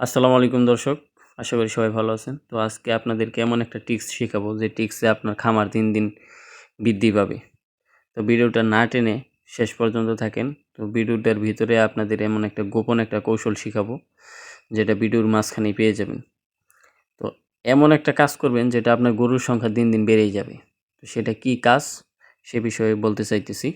আসসালামু আলাইকুম দর্শক, আশা করি সবাই ভালো আছেন। তো আজকে আপনাদেরকে এমন একটা টিক্স শেখাবো, যে টিক্সে আপনার খামার দিন দিন বৃদ্ধি পাবে। তো ভিডিওটা না টেনে শেষ পর্যন্ত থাকেন। তো ভিডিওটার ভিতরে আপনাদের এমন একটা গোপন একটা কৌশল শেখাবো, যেটা ভিডিওর মাঝখানেই পেয়ে যাবেন। তো এমন একটা কাজ করবেন, যেটা আপনার গরুর সংখ্যা দিন দিন বেড়েই যাবে। তো সেটা কি কাজ? সে বিষয়ে বলতে চাইতেছি।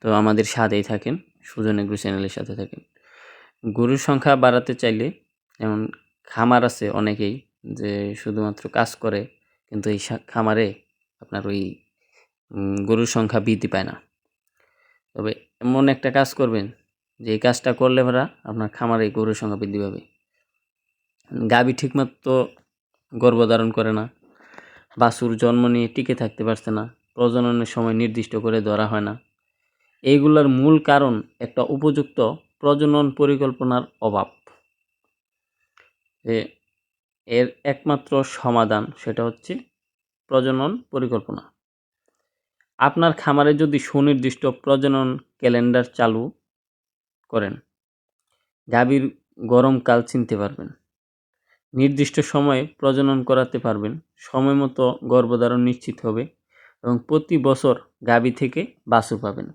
তো আমাদের সাথেই থাকেন, সুজন এগ্রো চ্যানেলের সাথে থাকেন। গরুর সংখ্যা বাড়াতে চাইলে যেমন খামার আছে অনেকেই যে শুধুমাত্র কাজ করে, কিন্তু এই খামারে আপনার ওই গরুর সংখ্যা বৃদ্ধি পায় না। তবে এমন একটা কাজ করবেন, যে এই কাজটা করলে ভাড়া আপনার খামারে গরুর সংখ্যা বৃদ্ধি পাবে। গাভী ঠিকমতো গর্ভধারণ করে না বাসুর জন্ম নিয়ে টিকে থাকতে পারছে না, প্রজননের সময় নির্দিষ্ট করে ধরা হয় না। এইগুলোর মূল কারণ একটা উপযুক্ত প্রজনন পরিকল্পনার অভাব। যে এর একমাত্র সমাধান সেটা হচ্ছে প্রজনন পরিকল্পনা। আপনার খামারে যদি সুনির্দিষ্ট প্রজনন ক্যালেন্ডার চালু করেন, গাভীর গরমকাল চিনতে পারবেন। নির্দিষ্ট সময়ে প্রজনন করাতে পারবেন। সময় মতো গর্ভধারণ নিশ্চিত হবে এবং প্রতি বছর গাভী থেকে বাছুর পাবেন।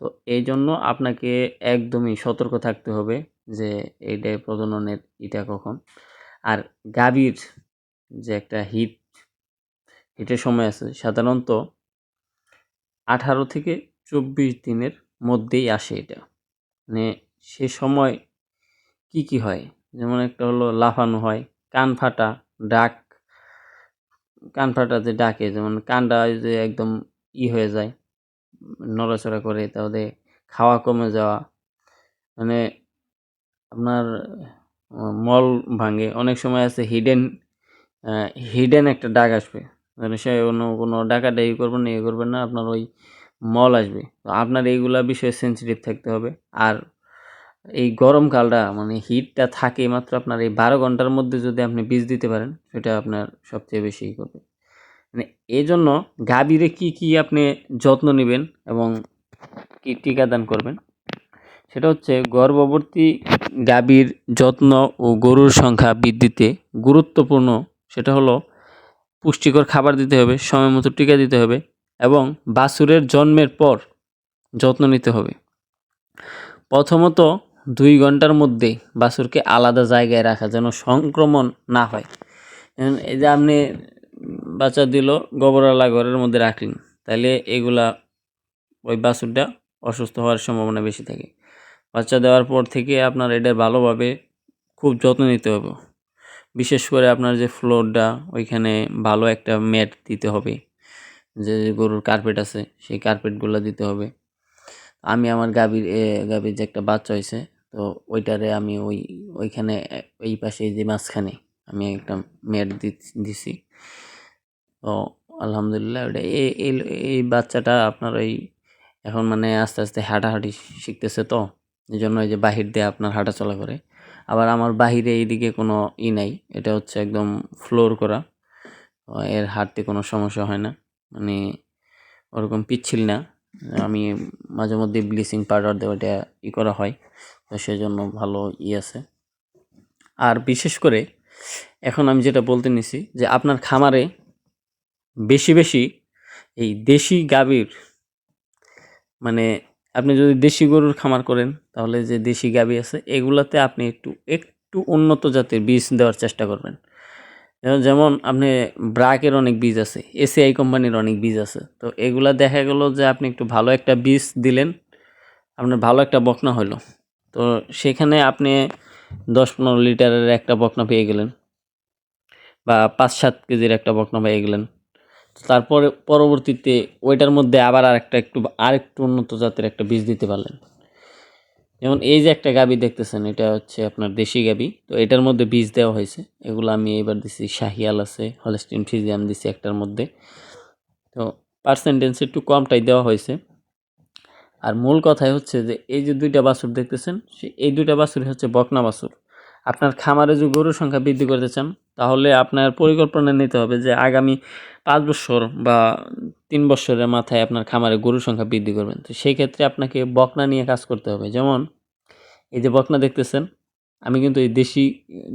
তো এই জন্য আপনাকে একদমই সতর্ক থাকতে হবে। যে এইটা প্রজননের এটা কখন। আর গাভীর যে একটা হিট, হিটের সময় আছে, সাধারণত আঠারো থেকে চব্বিশ দিনের মধ্যেই আসে এটা। মানে সে সময় কি কি হয়? যেমন একটা হলো লাফানো হয়, কান ফাটা, ডাক, কান ফাটাতে ডাকে, যেমন কানটা যে একদম ই হয়ে যায়, নড়াচড়া করে, তাহলে খাওয়া কমে যাওয়া মানে আপনার মল ভাঙে। অনেক সময় আছে হিডেন হিডেন একটা ডাক আসবে। মানে সে অন্য কোনো ডাকাডাকি করবেন না ইয়ে করবেন না, আপনার ওই মল আসবে। তো আপনার এইগুলা বিষয়ে সেন্সিটিভ থাকতে হবে। আর এই গরমকালটা মানে হিটটা থাকে মাত্র আপনার এই বারো ঘণ্টার মধ্যে যদি আপনি বীজ দিতে পারেন, সেটা আপনার সবচেয়ে বেশি করবে। মানে এই জন্য গাভীরে কী কী আপনি যত্ন নেবেন এবং কী টিকাদান করবেন? সেটা হচ্ছে গর্ভবতী গাভীর যত্ন ও গরুর সংখ্যা বৃদ্ধিতে গুরুত্বপূর্ণ। সেটা হলো পুষ্টিকর খাবার দিতে হবে সময় মতো টিকা দিতে হবে এবং বাছুরের জন্মের পর যত্ন নিতে হবে। প্রথমত দুই ঘণ্টার মধ্যে বাছুরকে আলাদা জায়গায় রাখা যেন সংক্রমণ না হয়। এই যে আপনি বাচ্চা দিল, গোবরালা ঘরের মধ্যে রাখলেন তাহলে এগুলা ওই বাছুরটা অসুস্থ হওয়ার সম্ভাবনা বেশি থাকে। বাচ্চা দেওয়ার পর থেকে আপনার এটা ভালোভাবে খুব যত্ন নিতে হবে। বিশেষ করে আপনার যে ফ্লোরটা, ওইখানে ভালো একটা ম্যাট দিতে হবে। যে গরুর কার্পেট আছে, সেই কার্পেটগুলো দিতে হবে। আমি আমার গাভীর গাভীর যে একটা বাচ্চা হয়েছে তো ওইটারে আমি ওই, ওইখানে, এই পাশে যে মাঝখানে আমি একটা ম্যাট দিছি। তো আলহামদুলিল্লাহ ওটা এই বাচ্চাটা আপনার ওই এখন মানে আস্তে আস্তে হাঁটাহাঁটি শিখতেছে তো। এই জন্য এই যে বাহির দিয়ে আপনার হাঁটা চলা করে। আবার আমার বাহিরে এইদিকে কোনো ই নাই, এটা হচ্ছে একদম ফ্লোর করা। এর হাঁটতে কোনো সমস্যা হয় না মানে ওরকম পিচ্ছিল না। আমি মাঝে মধ্যে ব্লিচিং পাউডার দেওয়াটা ই করা হয়, তো সেজন্য ভালো ই আছে। আর বিশেষ করে এখন আমি যেটা বলতে নিছি যে আপনার খামারে বেশি বেশি এই দেশি গাভীর মানে আপনি যদি দেশি গরুর খামার করেন, তাহলে যে দেশি গাভী আছে, এগুলাতে আপনি একটু একটু উন্নত জাতের বীজ দেওয়ার চেষ্টা করবেন। যেমন- যেমন আপনি ব্রাকের অনেক বীজ আছে, এসিআই কোম্পানির অনেক বীজ আছে, তো এগুলা দেখা গেল যে আপনি একটু ভালো একটা বীজ দিলেন, আপনার ভালো একটা বকনা হলো তো সেখানে আপনি দশ পনেরো লিটারের একটা বকনা পেয়ে গেলেন, বা পাঁচ সাত কেজির একটা বকনা পেয়ে গেলেন। তারপরে পরবর্তীতে ওইটার মধ্যে আবার আরেকটা একটু, আরেকটু উন্নত জাতের একটা বীজ দিতে পারলেন। যেমন এই যে একটা গাবি দেখতেছেন, এটা হচ্ছে আপনার দেশি গাবি। তো এটার মধ্যে বীজ দেওয়া হয়েছে। এগুলো আমি এবার দিছি, শাহিয়াল আছে, হলস্টিন ফিজিয়াম দিছি একটার মধ্যে। তো পার্সেন্টেন্স একটু কমটাই দেওয়া হয়েছে। আর মূল কথাই হচ্ছে যে, এই যে দুইটা বাছুর দেখতেছেন, সে এই দুইটা বাছুর হচ্ছে বকনা বাছুর। আপনার খামারে যে গরুর সংখ্যা বৃদ্ধি করতে চান তাহলে আপনার পরিকল্পনা নিতে হবে যে আগামী পাঁচ বছর বা তিন বছরের মাথায় আপনার খামারে গরুর সংখ্যা বৃদ্ধি করবেন তো সেই ক্ষেত্রে আপনাকে বকনা নিয়ে কাজ করতে হবে। যেমন এই যে বকনা দেখতেছেন, আমি কিন্তু এই দেশি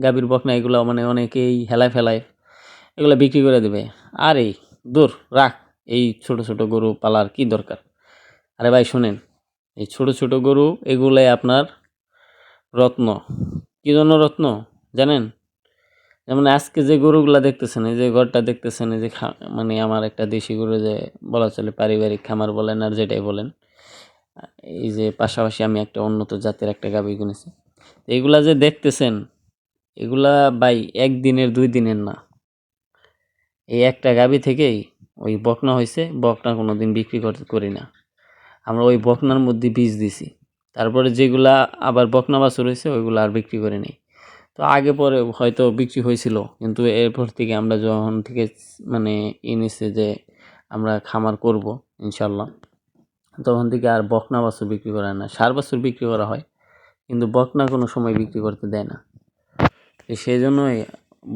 গাভীর বকনা এগুলো মানে অনেকেই হেলায় ফেলায়, এগুলো বিক্রি করে দেবে। আর এই দূর, রাখ, এই ছোট ছোট গরু পালার কি দরকার? আরে ভাই, শোনেন, এই ছোট ছোট গরু এগুলাই আপনার রত্ন। কী জন্য রত্ন? জানেন? যেমন আজকে যে গরুগুলা দেখতেছেন, এই যে ঘরটা দেখতেছেন, এই যে মানে আমার একটা দেশি গরু যে বলা চলে পারিবারিক খামার বলেন আর যেটাই বলেন, এই যে পাশাপাশি আমি একটা উন্নত জাতের একটা গাভী কিনেছি। এইগুলা যে দেখতেছেন, এগুলা ভাই একদিনের, দুই দিনের না। এই একটা গাভী থেকেই ওই বকনা হয়েছে বকনা কোনো দিন বিক্রি করি না। আমরা ওই বকনার মধ্যে বীজ দিছি। তারপরে যেগুলা আবার বকনা বাছুর হয়েছে ওইগুলো আর বিক্রি করে নেই। তো আগে পরে হয়তো বিক্রি হয়েছিল। কিন্তু এরপর থেকে আমরা যখন থেকে মানে ই নিচ্ছে যে আমরা খামার করব ইনশাল্লাহ তখন থেকে আর বকনা বাছুর বিক্রি করা না। সার বাছুর বিক্রি করা হয়, কিন্তু বকনা কোনো সময় বিক্রি করতে দেয় না। সেই জন্যই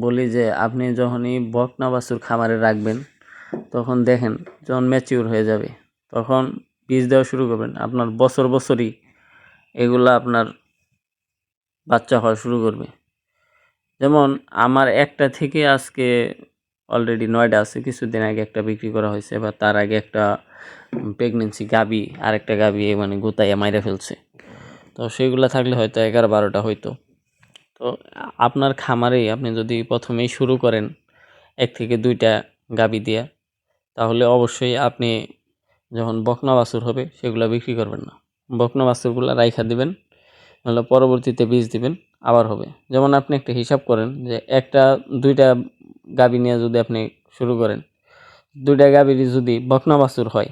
বলি যে আপনি যখনই বকনা বাছুর খামারে রাখবেন, তখন দেখেন যখন ম্যাচিউর হয়ে যাবে, তখন বীজ দেওয়া শুরু করবেন। আপনার বছর বছরই এগুলো আপনার বাচ্চা হওয়া শুরু করবে। যেমন আমার একটা থেকে আজকে অলরেডি নয়টা আছে, কিছুদিন আগে একটা বিক্রি করা হয়েছে বা তার আগে একটা প্রেগনেন্সি গাবি, আরেকটা গাবি মানে গোতাইয়া মাইরা ফেলছে। তো সেগুলো থাকলে হয়তো এগারো বারোটা হইতো। তো আপনার খামারে আপনি যদি প্রথমেই শুরু করেন এক থেকে দুইটা গাবি দিয়ে, তাহলে অবশ্যই আপনি যখন বকনা বাছুর হবে সেগুলো বিক্রি করবেন না। বকনা বাছুরগুলো রাইখা দিবেন, নাহলে পরবর্তীতে বীজ দিবেন। আবার হবে। যেমন আপনি একটা হিসাব করেন যে একটা, দুইটা গাবি নিয়ে যদি আপনি শুরু করেন, দুইটা গাবির যদি বকনা বাছুর হয়,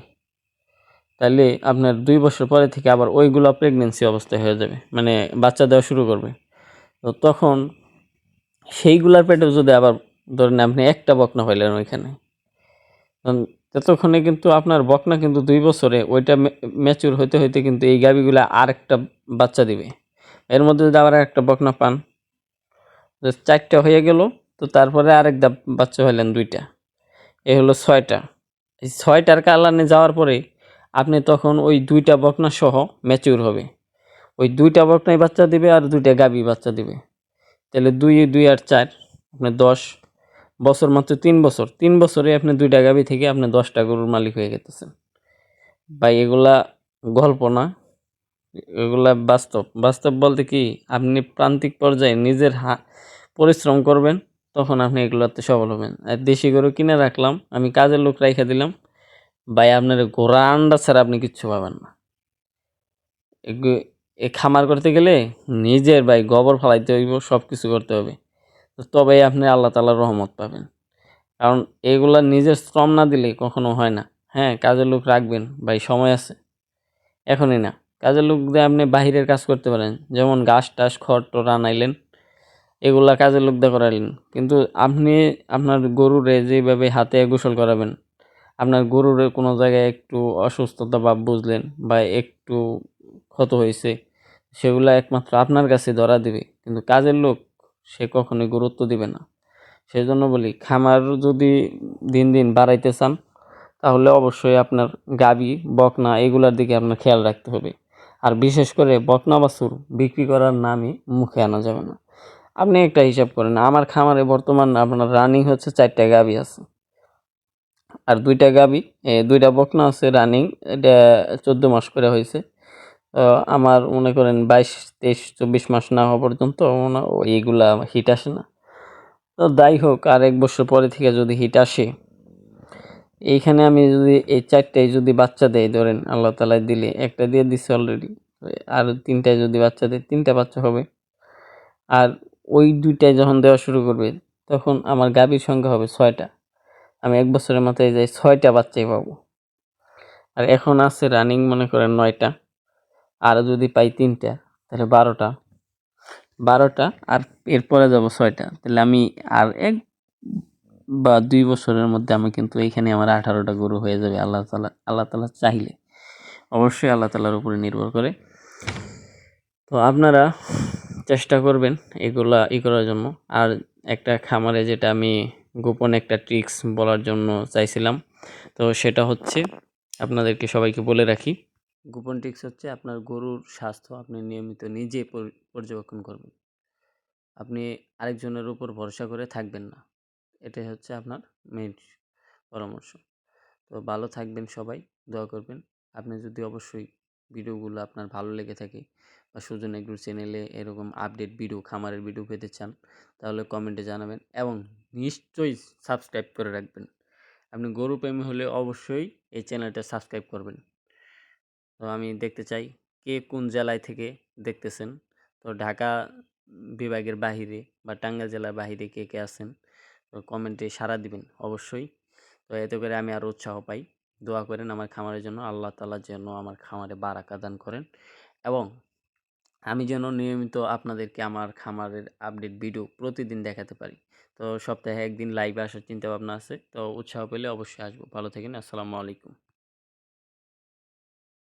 তাহলে আপনার দুই বছর পরে থেকে আবার ওইগুলো প্রেগনেন্সি অবস্থায় হয়ে যাবে মানে বাচ্চা দেওয়া শুরু করবে। তো তখন সেইগুলার পেটেও যদি আবার ধরেন আপনি একটা বকনা পাইলেন ওইখানে ততক্ষণে কিন্তু আপনার বকনা কিন্তু দুই বছরে ওইটা ম্যাচুর হইতে হইতে কিন্তু এই গাবিগুলা আরেকটা বাচ্চা দিবে। এর মধ্যে যদি আবার একটা বকনা পান। চারটা হয়ে গেল, তো তারপরে আরেক দা বাচ্চা হইলেন দুইটা। এ হলো ছয়টা। এই ছয়টার কালানে যাওয়ার পরে আপনি তখন ওই দুইটা বকনা সহ ম্যাচিউর হবে। ওই দুইটা বকনাই বাচ্চা দিবে আর দুইটা গাবি বাচ্চা দিবে। তাহলে দুই দুই আর চার, আপনি দশ। বছর মাত্র তিন বছর। তিন বছরে আপনি দুইটা গাবি থেকে আপনি দশটা গরুর মালিক হয়ে গেতেছেন। ভাই, এগুলা গল্প না। এগুলা বাস্তব। বাস্তব বলতে কি, আপনি প্রান্তিক পর্যায়ে নিজের হা, পরিশ্রম করবেন, তখন আপনি এগুলোতে সফল হবেন। আর দেশি গরু কিনে রাখলাম, আমি কাজের লোক রাইখা দিলাম, ভাই আপনার ঘোড়া আন্ডা ছাড়া আপনি কিচ্ছু পাবেন না। এ খামার করতে গেলে নিজের ভাই গোবর ফালাইতে হইব সব কিছু করতে হবে। তবেই আপনি আল্লাহ তালার রহমত পাবেন। কারণ এগুলা নিজের শ্রম না দিলে কখনো হয় না। হ্যাঁ কাজের লোক রাখবেন, ভাই সময় আছে। এখনই না। কাজের লোক দিয়ে আপনি বাহিরের কাজ করতে পারেন। যেমন ঘাস টাস খড় টর আনাইলেন, এগুলা কাজের লোক দিয়ে করাইলেন। কিন্তু আপনি আপনার গরুরে যেভাবে হাতে গোসল করাবেন, আপনার গরুর কোনো জায়গায় একটু অসুস্থতা বা বুঝলেন বা একটু ক্ষত হয়েছে, সেগুলো একমাত্র আপনার কাছে ধরা দিবে। কিন্তু কাজের লোক, সে কখনোই গুরুত্ব দিবে না। সেই জন্য বলি, খামার যদি দিন দিন বাড়াইতে চান, তাহলে অবশ্যই আপনার গাবি, বকনা, এগুলার দিকে আপনার খেয়াল রাখতে হবে। আর বিশেষ করে বকনা বাছুর বিক্রি করার নামই মুখে আনা যাবে না। আপনি একটা হিসাব করেন, আমার খামারে বর্তমান আপনার রানিং হচ্ছে চারটা গাবি আছে। আর দুইটা গাবি দুইটা বকনা আছে রানিং, এটা চোদ্দ মাস করে হয়েছে। আমার মনে করেন বাইশ, তেইশ, চব্বিশ মাস না হওয়া পর্যন্ত এইগুলা হিট আসে না। তো যাই হোক, আর এক বছর পরে থেকে যদি হিট আসে এইখানে আমি যদি এই চারটায় যদি বাচ্চা দেয় ধরেন আল্লাহ তালা দিলে একটা দিয়ে দিচ্ছে অলরেডি আর তিনটায় যদি বাচ্চা দেয়, তিনটা বাচ্চা হবে। আর ওই দুইটায় যখন দেওয়া শুরু করবে, তখন আমার গাভীর সংখ্যা হবে ছয়টা। আমি এক বছরের মাথায় যাই ছয়টা বাচ্চাই পাবো। আর এখন আছে রানিং মনে করেন নয়টা। আর যদি পাই তিনটা, তাহলে বারোটা। বারোটা, আর এরপরে যাব ছয়টা। তাহলে আমি আর এক বা দুই বছরের মধ্যে আমি কিন্তু এইখানে আমার আঠারোটা গরু হয়ে যাবে আল্লাহ তালা আল্লাহ তালা চাইলে। অবশ্যই আল্লাহ তালার উপরে নির্ভর করে। তো আপনারা চেষ্টা করবেন এগুলা ই করার জন্য। আর একটা খামারে যেটা আমি গোপন একটা ট্রিক্স বলার জন্য চাইছিলাম, তো সেটা হচ্ছে আপনাদেরকে সবাইকে বলে রাখি, গোপন ট্রিক্স হচ্ছে আপনার গরুর স্বাস্থ্য আপনি নিয়মিত নিজে পর- পর্যবেক্ষণ করবেন। আপনি আরেকজনের উপর ভরসা করে থাকবেন না। এটাই হচ্ছে আপনার মেইন পরামর্শ। তো ভালো থাকবেন সবাই, দোয়া করবেন। আপনি যদি অবশ্যই ভিডিওগুলো আপনার ভালো লেগে থাকে বা সুজন এগ্রো চ্যানেলে এরকম আপডেট ভিডিও খামারের ভিডিও পেতে চান, তাহলে কমেন্টে জানাবেন এবং নিশ্চয়ই সাবস্ক্রাইব করে রাখবেন। আপনি গরু প্রেমী হলে অবশ্যই এই চ্যানেলটা সাবস্ক্রাইব করবেন। তো আমি দেখতে চাই কে কোন জেলায় থেকে দেখতেছেন। তো ঢাকা বিভাগের বাহিরে বা টাঙ্গাইল জেলার বাহিরে কে কে আছেন? কমেন্টে সাড়া দিবেন, অবশ্যই। তো এতে করে আমি আরও উৎসাহ পাই। দোয়া করেন আমার খামারের জন্য, আল্লাহ তালা যেন আমার খামারে বারাকা দান করেন। এবং আমি যেন নিয়মিত আপনাদেরকে আমার খামারের আপডেট ভিডিও প্রতিদিন দেখাতে পারি। তো সপ্তাহে একদিন লাইভে আসার চিন্তা ভাবনা আছে, তো উৎসাহ পেলে অবশ্যই আসব। ভালো থাকেন, আসসালামু আলাইকুম।